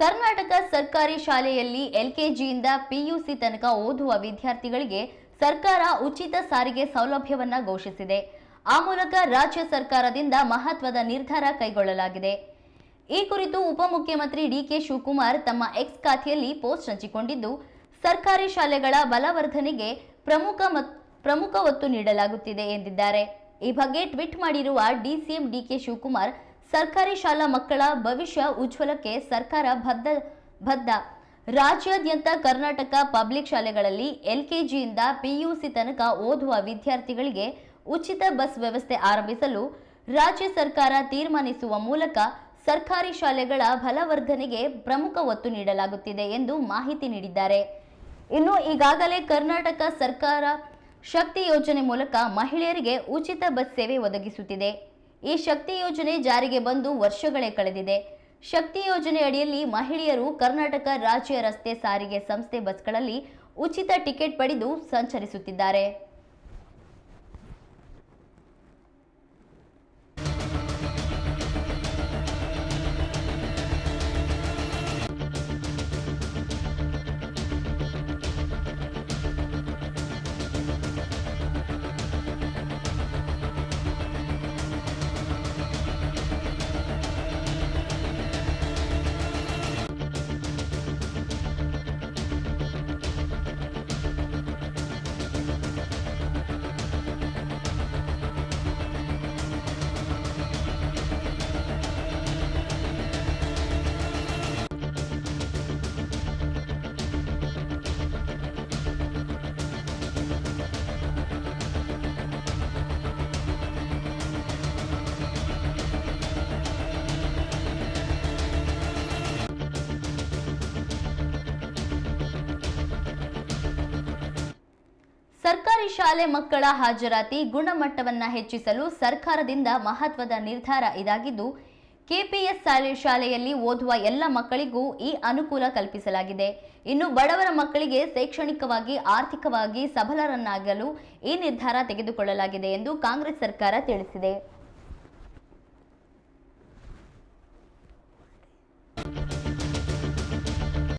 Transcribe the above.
ಕರ್ನಾಟಕ ಸರ್ಕಾರಿ ಶಾಲೆಯಲ್ಲಿ ಎಲ್ಕೆಜಿಯಿಂದ ಪಿಯುಸಿ ತನಕ ಓದುವ ವಿದ್ಯಾರ್ಥಿಗಳಿಗೆ ಸರ್ಕಾರ ಉಚಿತ ಸಾರಿಗೆ ಸೌಲಭ್ಯವನ್ನ ಘೋಷಿಸಿದೆ. ಆ ಮೂಲಕ ರಾಜ್ಯ ಸರ್ಕಾರದಿಂದ ಮಹತ್ವದ ನಿರ್ಧಾರ ಕೈಗೊಳ್ಳಲಾಗಿದೆ. ಈ ಕುರಿತು ಉಪಮುಖ್ಯಮಂತ್ರಿ ಡಿಕೆ ಶಿವಕುಮಾರ್ ತಮ್ಮ ಎಕ್ಸ್ ಖಾತೆಯಲ್ಲಿ ಪೋಸ್ಟ್ ಹಂಚಿಕೊಂಡಿದ್ದು, ಸರ್ಕಾರಿ ಶಾಲೆಗಳ ಬಲವರ್ಧನೆಗೆ ಪ್ರಮುಖ ಪ್ರಮುಖ ಒತ್ತು ನೀಡಲಾಗುತ್ತಿದೆ ಎಂದಿದ್ದಾರೆ. ಈ ಬಗ್ಗೆ ಟ್ವೀಟ್ ಮಾಡಿರುವ ಡಿಸಿಎಂ ಡಿಕೆ ಶಿವಕುಮಾರ್ ಸರ್ಕಾರಿ ಶಾಲಾ ಮಕ್ಕಳ ಭವಿಷ್ಯ ಉಜ್ವಲಕ್ಕೆ ಸರ್ಕಾರ ಬದ್ಧ ಬದ್ಧ. ರಾಜ್ಯಾದ್ಯಂತ ಕರ್ನಾಟಕ ಪಬ್ಲಿಕ್ ಶಾಲೆಗಳಲ್ಲಿ ಎಲ್ಕೆಜಿಯಿಂದ ಪಿಯುಸಿ ತನಕ ಓದುವ ವಿದ್ಯಾರ್ಥಿಗಳಿಗೆ ಉಚಿತ ಬಸ್ ವ್ಯವಸ್ಥೆ ಆರಂಭಿಸಲು ರಾಜ್ಯ ಸರ್ಕಾರ ತೀರ್ಮಾನಿಸುವ ಮೂಲಕ ಸರ್ಕಾರಿ ಶಾಲೆಗಳ ಬಲವರ್ಧನೆಗೆ ಪ್ರಮುಖ ಒತ್ತು ನೀಡಲಾಗುತ್ತಿದೆ ಎಂದು ಮಾಹಿತಿ ನೀಡಿದ್ದಾರೆ. ಇನ್ನು ಈಗಾಗಲೇ ಕರ್ನಾಟಕ ಸರ್ಕಾರ ಶಕ್ತಿ ಯೋಜನೆ ಮೂಲಕ ಮಹಿಳೆಯರಿಗೆ ಉಚಿತ ಬಸ್ ಸೇವೆ ಒದಗಿಸುತ್ತಿದೆ. ಈ ಶಕ್ತಿ ಯೋಜನೆ ಜಾರಿಗೆ ಬಂದು ವರ್ಷಗಳೇ ಕಳೆದಿದೆ. ಶಕ್ತಿ ಯೋಜನೆ ಅಡಿಯಲ್ಲಿ ಮಹಿಳೆಯರು ಕರ್ನಾಟಕ ರಾಜ್ಯ ರಸ್ತೆ ಸಾರಿಗೆ ಸಂಸ್ಥೆ ಬಸ್ಗಳಲ್ಲಿ ಉಚಿತ ಟಿಕೆಟ್ ಪಡೆದು ಸಂಚರಿಸುತ್ತಿದ್ದಾರೆ. ಸರ್ಕಾರಿ ಶಾಲೆ ಮಕ್ಕಳ ಹಾಜರಾತಿ ಗುಣಮಟ್ಟವನ್ನ ಹೆಚ್ಚಿಸಲು ಸರ್ಕಾರದಿಂದ ಮಹತ್ವದ ನಿರ್ಧಾರ ಇದಾಗಿದ್ದು, ಕೆಪಿಎಸ್ ಶಾಲೆ ಶಾಲೆಯಲ್ಲಿ ಓದುವ ಎಲ್ಲ ಮಕ್ಕಳಿಗೂ ಈ ಅನುಕೂಲ ಕಲ್ಪಿಸಲಾಗಿದೆ. ಇನ್ನು ಬಡವರ ಮಕ್ಕಳಿಗೆ ಶೈಕ್ಷಣಿಕವಾಗಿ, ಆರ್ಥಿಕವಾಗಿ ಸಬಲರನ್ನಾಗಲು ಈ ನಿರ್ಧಾರ ತೆಗೆದುಕೊಳ್ಳಲಾಗಿದೆ ಎಂದು ಕಾಂಗ್ರೆಸ್ ಸರ್ಕಾರ ತಿಳಿಸಿದೆ.